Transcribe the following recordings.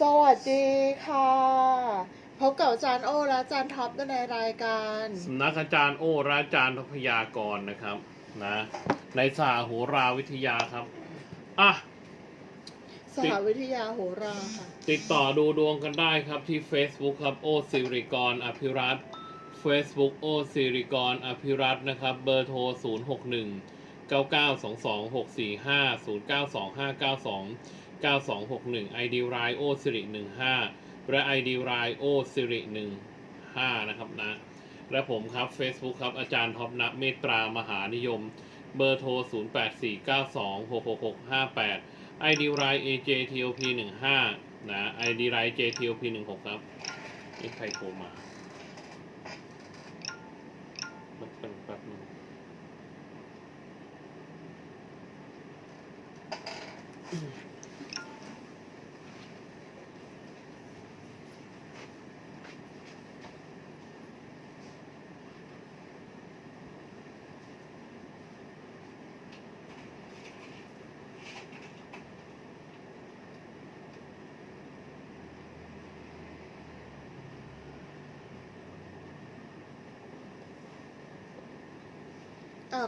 สวัสดีค่ะ พบกับอาจารย์โอและอาจารย์ท็อปในรายการสำนักอาจารย์โอราจารย์ทพยากรนะครับนะ ในสาโหราวิทยาครับ อะ สหวิทยาโหราค่ะ ติดต่อดูดวงกันได้ครับที่ Facebook ครับ โอสิริกรอภิรัตน์ Facebook โอสิริกรอภิรัตน์นะครับ เบอร์โทร 0 6 1 9 9 2 2 6 4 5 0 9 2 5 9 2 9 2 6 1 ID รายโอสิริ15 และ ID รายโอสิริ15 นะครับนะ และผมครับ Facebook ครับ อาจารย์ท็อปนักเมตตามหานิยม เบอร์โทร 0 8 4 9 2 6 6 6 5 8 ID ราย AJTOP 15นะ ID ราย JTOP 16ครับนี่ใครโทรมาแป๊บนึงแป๊บนึง เอ่อ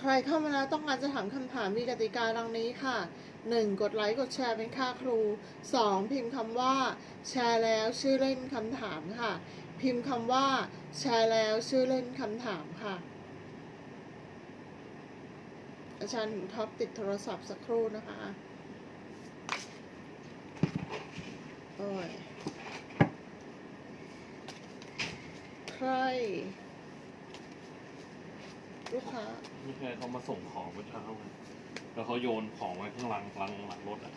ใครเข้ามาแล้วต้องการจะถามคำถามมีกติกาดังนี้ค่ะ 1. กดไลค์กดแชร์เป็นค่าครู 2. พิมพ์คำว่า แชร์แล้วชื่อเล่นคำถามค่ะ พิมพ์คำว่า แชร์แล้วชื่อเล่นคำถามค่ะ อาจารย์ท็อปติดโทรศัพท์สักครู่นะคะโอ้ยใคร ลูกค้า ไม่ใช่เขามาส่งของเมื่อเช้าไงแล้วเขาโยนของไว้ข้างหลังหลังหลังรถอะ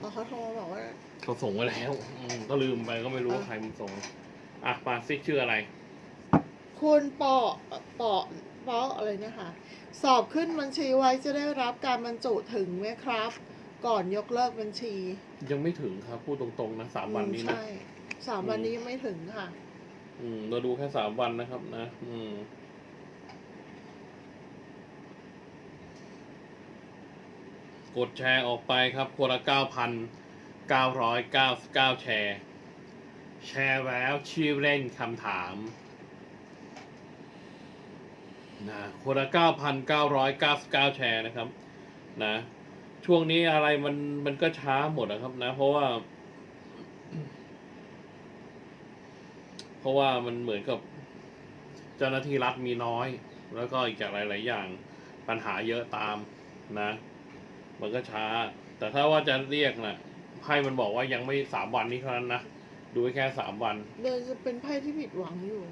อ๋อเขาโทรมาบอกว่า เขาส่งไว้แล้วอืมก็ลืมไปก็ไม่รู้ว่าใครมันส่ง อะปาซิชื่ออะไร คุณปอปอปออะไรเนะคะ สอบขึ้นบัญชีไว้จะได้รับการบรรจุถึงไหมครับ ก่อนยกเลิกบัญชียังไม่ถึงครับพูดตรงๆนะสามวันนี้อืมนะ ใช่สามวันนี้ยังไม่ถึงค่ะ อืมเราดูแค่สามวันนะครับนะ อืม กดแชร์ออกไปครับคนละเก้าพันเก้าร้อยเก้าสิบเก้าแชร์ แชร์แล้วชื่อเล่นคำถามนะคนละเก้าพันเก้าร้อยเก้าสิบเก้าแชร์นะครับนะช่วงนี้อะไรมันมันก็ช้าหมดนะครับนะ เพราะว่า เพราะว่ามันเหมือนกับเจ้าหน้าที่รัฐมีน้อย แล้วก็อีกจากหลาย ๆ อย่างปัญหาเยอะตามนะ มันก็ช้า แต่ถ้าว่าจะเรียกนะไพ่มันบอกว่ายังไม่สามวันนี้เท่านั้นนะดูไว้แค่สามวันเดินจะเป็นไพ่ที่ผิดหวังอยู่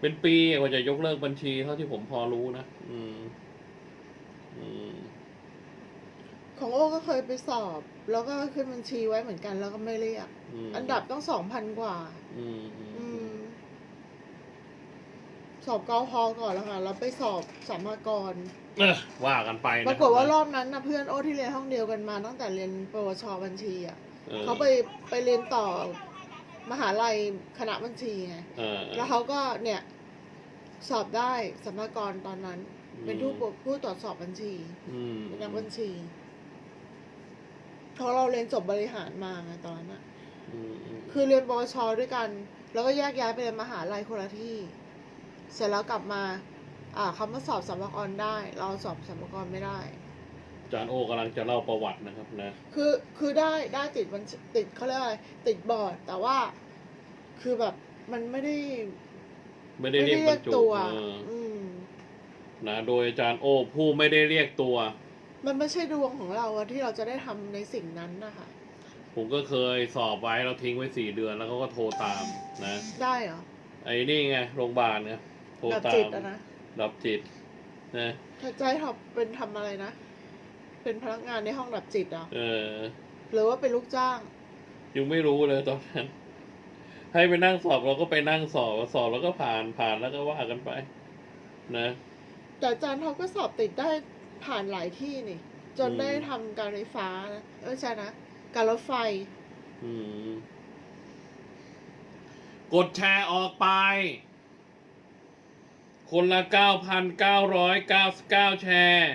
เป็นปีกว่าจะยกเลิกบัญชีเท่าที่ผมพอรู้นะอืม อืม ของโอ้ก็เคยไปสอบ แล้วก็ขึ้นบัญชีไว้เหมือนกันแล้วก็ไม่เรียก อืมอันดับต้องสองพันกว่า อืมอืมอือืมม สอบเกาพอก่อนแล้วค่ะ แล้วไปสอบสัมภากรเอ้อว่ากันไปนะปรากฏว่ารอบนั้นนะเพื่อนโอ้ที่เรียนห้องเดียวกันมา ตั้งแต่เรียนปวชบัญชีอะออเขาไปไปเรียนต่อมหาลัยคณะบัญชีไงเออแล้วเขาก็เนี่ย สอบได้สัมภากรตอนนั้นเป็นผู้ปกผู้ตรวจสอบบัญชีอืมเป็นนักบัญชีเพราะเราเรียนจบบริหารมาไงตอนนั้นอะ อืมอืมคือเรียนปวชด้วยกัน แล้วก็แยกย้ายไปเรียนมหาลัยคนละที่ เสร็จแล้วกลับมาอ่าคำว่าสอบสัมภากรได้ เราสอบสัมภากรไม่ได้อาจารย์โอกำลังจะเล่าประวัตินะครับนะ คือคือได้ได้ติดมันติดเขาเรียกอะไรติดบอร์ดแต่ว่าคือแบบมันไม่ได้ ไม่ได้เรียกบรรจุตัวเอออืมนะโดยอาจารย์โอผู้ไม่ได้เรียกตัว มันไม่ใช่ดวงของเราอะที่เราจะได้ทำในสิ่งนั้นนะคะผมก็เคยสอบไว้เราทิ้งไว้สี่เดือนแล้วเขาก็โทรตามนะ ได้เหรอไอ้นี่ไงโรงพยาบาลไง โทรแบบตาจิมตอะนะ ดับจิตนะถ้าจะให้ทำเป็นทำอะไรนะ เป็นพนักงานในห้องดับจิตเหรอเออ หรือว่าเป็นลูกจ้าง ยังไม่รู้เลยตอนนั้น ให้ไปนั่งสอบเราก็ไปนั่งสอบสอบแล้วก็ผ่านผ่านแล้วก็ว่ากันไป นะ แต่อาจารย์เขาก็สอบติดได้ผ่านหลายที่นี่ จนอืม ได้ทำการไฟฟ้านะเออใช่นะ การรถไฟ อืม กดแชร์ออกไป คนละเก้าพันเก้าร้อยเก้าสิบเก้าแชร์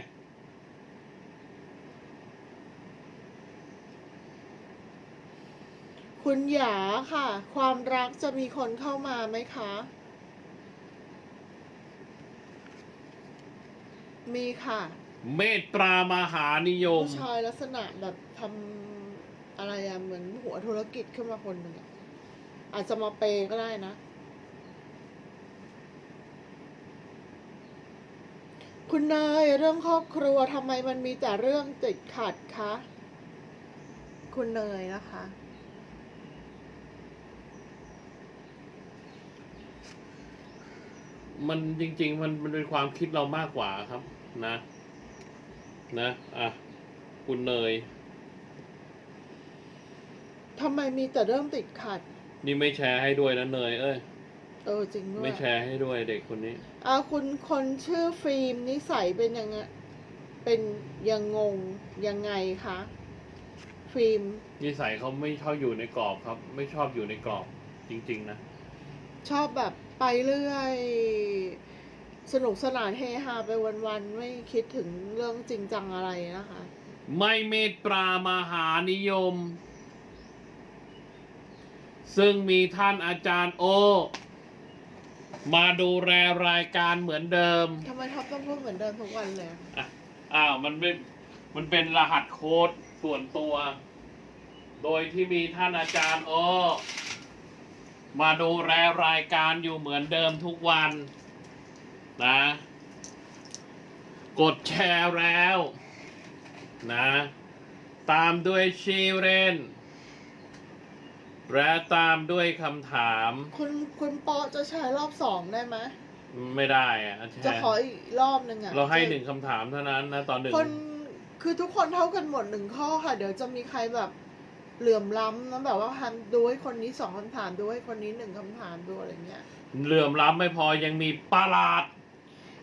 คคุณหยาค่ะ ความรักจะมีคนเข้ามาไหมคะ มีค่ะ เมตตามหานิยม ผู้ชายลักษณะแบบทำอะไรอะเหมือนหัวธุรกิจขึ้นมาคนหนึ่งอะอาจจะมาเปย์ก็ได้นะ คุณนายเรื่องครอบครัวทำไมมันมีแต่เรื่องติดขัดคะ คุณเนยนะคะมันจริง ๆ มันมันเป็นความคิดเรามากกว่าครับ นะ นะอะคุณเนยทำไมมีแต่เรื่องติดขัด นี่ไม่แชร์ให้ด้วยนะเนย เอ้ย เออจริงด้วยไม่แชร์ให้ด้วยเด็กคนนี้อ่าคุณคนชื่อฟิล์มนิสัยเป็นยังไงเป็นยังงงยังไงคะฟิล์มนิสัยเขาไม่ชอบอยู่ในกรอบครับ ไม่ชอบอยู่ในกรอบจริง ๆ นะ ชอบแบบไปเรื่อย สนุกสนานเฮฮาไปวันๆไม่คิดถึงเรื่องจริงจังอะไรนะคะ ไม่เมตตามหานิยม ซึ่งมีท่านอาจารย์โอ มาดูแลรายการเหมือนเดิมทำไมท็อปต้องพูดเหมือนเดิมทุกวันเลยอะอ้าวมันเป็นมันเป็นรหัสโค้ดส่วนตัว โดยที่มีท่านอาจารย์โอมาดูแลรายการอยู่เหมือนเดิมทุกวัน นะ กดแชร์แล้ว นะ ตามด้วยชีเรน และตามด้วยคำถามคุณคุณปอจะแชร์รอบสองได้ไหมไม่ได้อะแชจะร์ขออีกรอบหนึ่งอะเราให้หนึ่งคำถามเท่านั้นนะตอนหนึ่งคนคือทุกคนเท่ากันหมดหนึ่งข้อค่ะ เดี๋ยวจะมีใครแบบเหลื่อมล้ำนะแบบว่าทำดูให้คนนี้สองคำถามดูให้คนนี้หนึ่งคำถามดูอะไรเงี้ยเหลื่อมล้ำไม่พอยังมีประหลาด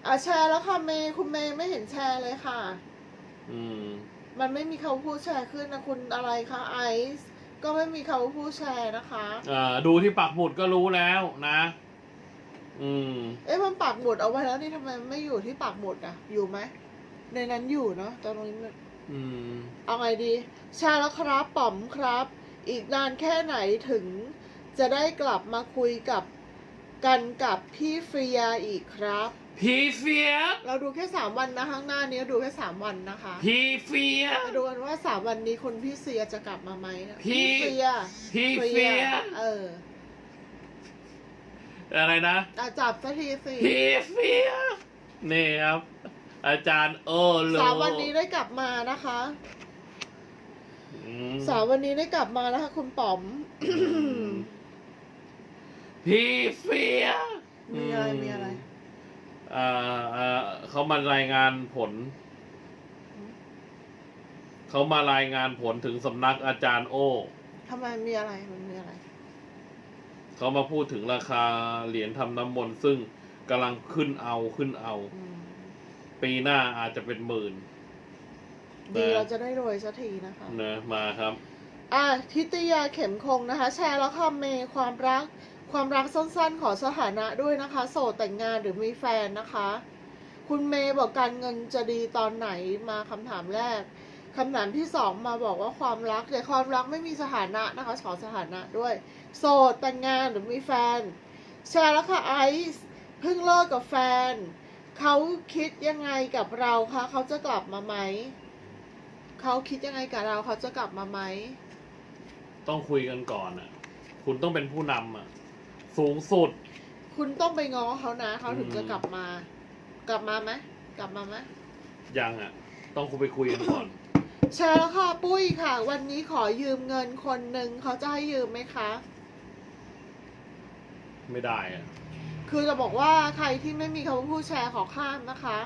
อะแชร์แล้วค่ะเมย์คุณเมย์ไม่เห็นแชร์เลยค่ะ อืม มันไม่มีเขาพูดแชร์ขึ้นนะคุณอะไรคะไอซ์ ก็ไม่มีเขาพูดแชร์นะคะ เอ่อดูที่ปักหมุดก็รู้แล้วนะ อืม เอ๊ะมันปักหมุดเอาไว้แล้วนี่ทำไมมันไม่อยู่ที่ปักหมุดอะอยู่ไหม ในนั้นอยู่เนาะตอนนี้มันอืม เอาไงดีแชร์แล้วครับป๋อมครับ อีกนานแค่ไหนถึง จะได้กลับมาคุยกับกันกับพี่เฟียอีกครับ พี่เฟียเราดูแค่สามวันนะข้างหน้านี้ดูแค่สามวันนะคะพี่เฟียมาดูกันว่าสามวันนี้คุณพี่เฟียจะกลับมาไหมนะพี่เฟียพี่เฟียเอออะไรนะอะจับสักทีสิพี่เฟียนี่ครับ อาจารย์โอโลสามวันนี้ได้กลับมานะคะอืมสามวันนี้ได้กลับมานะคะคุณป๋อมพี่เฟียมีอะไรมีอะไรเอ่อเอ่อเขามารายงานผล เขามารายงานผลถึงสำนักอาจารย์โอ ทำไมมีอะไรมันมีอะไร เขามาพูดถึงราคาเหรียญทำน้ำมนต์ซึ่งกำลังขึ้นเอาขึ้นเอา อืม ปีหน้าอาจจะเป็นหมื่น ดีแต่เราจะได้รวยสักทีนะคะ เนะมาครับ อะทิตยาเข็มคงนะคะ แชร์แล้วค่ะเมย์ความรัก ความรักสั้นๆ ขอสถานะด้วยนะคะ โสดแต่งงานหรือมีแฟนนะคะ คุณเมย์บอกการเงินจะดีตอนไหนมาคำถามแรกคำถามที่สองมาบอกว่าความรักแต่ความรักไม่มีสถานะนะคะขอสถานะด้วย โสดแต่งงานหรือมีแฟนแชร์แล้วค่ะไอซ์เพิ่งเลิกกับแฟนเขาคิดยังไงกับเราคะเขาจะกลับมาไหมเขาคิดยังไงกับเราเขาจะกลับมาไหมต้องคุยกันก่อนอะ คุณต้องเป็นผู้นำอะ สูงสุด คุณต้องไปง้อเขานะเขาถึงอืมจะกลับมา กลับมาไหมกลับมาไหมยังอะ ต้องคุยไปคุยกันก่อนแชร์แล้วค่ะปุ้ยค่ะ วันนี้ขอยืมเงินคนหนึ่งเขาจะให้ยืมไหมคะ ไม่ได้อะ คือจะบอกว่าใครที่ไม่มีคำว่าผู้แชร์ขอข้ามนะคะ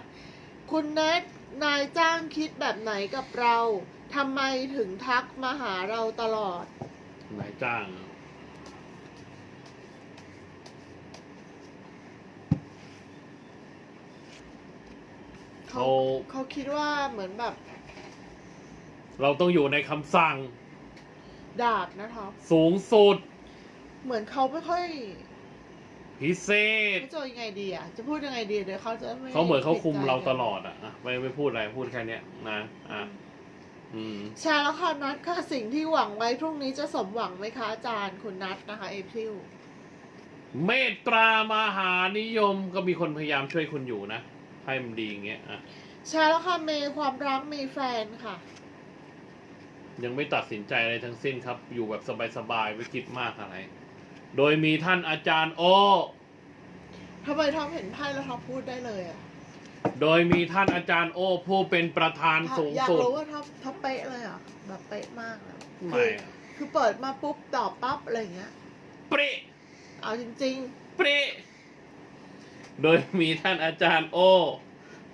คุณเนทนายจ้างคิดแบบไหนกับเราทำไมถึงทักมาหาเราตลอด นายจ้างอะ เขาเขาเขาคิดว่าเหมือนแบบ เราต้องอยู่ในคำสั่ง ดาบนะท็อปสูงสุด เหมือนเขาไม่ค่อยพิเศษเขาจะยังไงดีอะ จะพูดยังไงดีเดี๋ยวเขาจะไม่เขาเหมือนเขาคุมผิดใจเรากันตลอดอะอะไม่ไม่พูดอะไรพูดแค่เนี้ยนะอะออืมแชร์แล้วค่ะนัดค่ะสิ่งที่หวังไว้พรุ่งนี้จะสมหวังไหมคะอาจารย์คุณนัดนะคะเอพิวเมตตามหานิยมก็มีคนพยายามช่วยคุณอยู่นะ ให้มันดีอย่างเงี้ยอะแชร์แล้วค่ะมีความรักมีแฟนค่ะ ยังไม่ตัดสินใจอะไรทั้งสิ้นครับ อยู่แบบสบายๆไม่คิดมากอะไร โดยมีท่านอาจารย์โอ ทำไมทอมเห็นไพ่แล้วทอมพูดได้เลยอะโดยมีท่านอาจารย์โอผู้เป็นประธานสูงอยากสุดรู้ว่าทอมทอมเป๊ะเลยอะแบบเป๊ะมากเลยไม่คือคือเปิดมาปุ๊บตอบปั๊บอะไรอย่างเงี้ยเปรี้เอาจริงเปรี้ โดยมีท่านอาจารย์โอ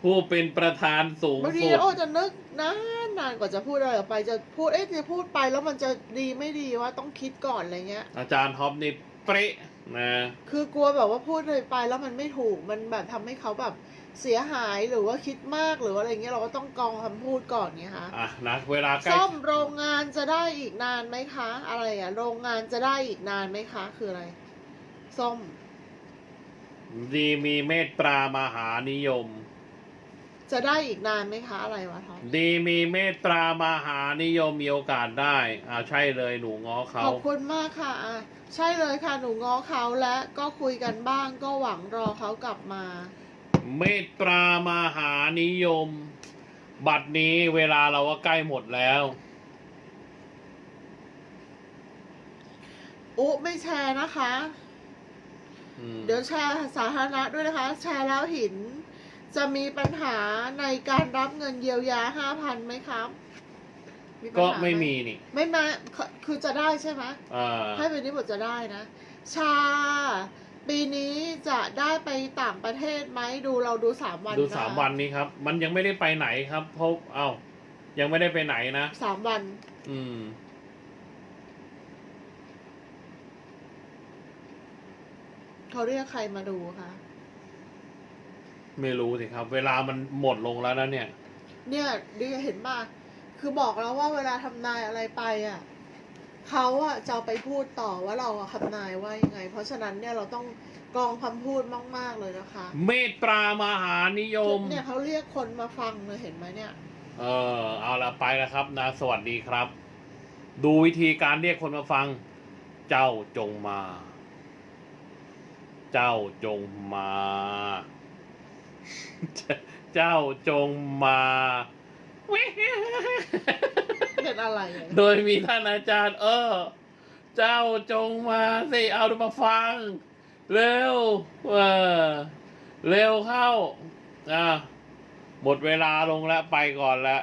ผู้เป็นประธานสูงๆบางทีสุด โอ้จะนึกนานนานกว่าจะพูดอะไรออกไปจะพูดเอ๊ะจะพูดไปแล้วมันจะดีไม่ดีว่าต้องคิดก่อนอะไรเงี้ย อาจารย์ท็อปนี่เปรี้นะคือกลัวแบบว่าพูดเลยไปแล้วมันไม่ถูกมันแบบทำให้เขาแบบเสียหายหรือว่าคิดมากหรือว่าอะไรเงี้ยเราก็ต้องกรองคำพูดก่อนไงคะอะนะเวลาใกล้ซ่อมโรงงานจะได้อีกนานไหมคะ อะไรอะโรงงานจะได้อีกนานไหมคะ คืออะไร ซ่อม ดีมีเมตตามหานิยม จะได้อีกนานไหมคะอะไรวะท็อปดีมีเมตตามหานิยมมีโอกาสได้อ่าใช่เลยหนูง้อเขาขอบคุณมากค่ะอะ ใช่เลยค่ะหนูง้อเขาและก็คุยกันบ้างก็หวังรอเขากลับมา เมตตามหานิยม บัดนี้เวลาเราก็ใกล้หมดแล้วอุ๊ไม่แชร์นะคะอืม เดี๋ยวแชร์สาธารณะด้วยนะคะ แชร์แล้วหิน จะมีปัญหาในการรับเงินเยียวยาห้าพันไหมครับปัญก็หาหไม่มีนี่ ไม่มาคือจะได้ใช่ไหมอ่าให้เป็นนี้บทจะได้นะ ชา ปีนี้จะได้ไปต่างประเทศไหมดูเราดูสามวันดูะคะสามวันนี้ครับ มันยังไม่ได้ไปไหนครับเพราะเอ้ายังไม่ได้ไปไหนนะสามวัน อืม เขาเรียกใครมาดูคะไม่รู้สิครับ เวลามันหมดลงแล้วนะเนี่ย เนี่ยดิเห็นป่ะคือบอกแล้วว่าเวลาทำนายอะไรไปอะเขาอะจะเอาไปพูดต่อว่าเราอะทำนายว่ายังไง เพราะฉะนั้นเนี่ยเราต้องกรองคำพูดมาก ๆ เลยนะคะ เมตตามหานิยม เนี่ยเขาเรียกคนมาฟังเลยเห็นไหมเนี่ย เออเอาละไปแล้วครับนะสวัสดีครับ ดูวิธีการเรียกคนมาฟัง เจ้าจงมา เจ้าจงมา เจ้าจงมา เป็นอะไรอะโดยมีท่านอาจารย์ เออ เจ้าจงมาสิเอามาฟัง เร็ว เออ เร็วเข้า อะหมดเวลาลงแล้ว ไปก่อนแล้ว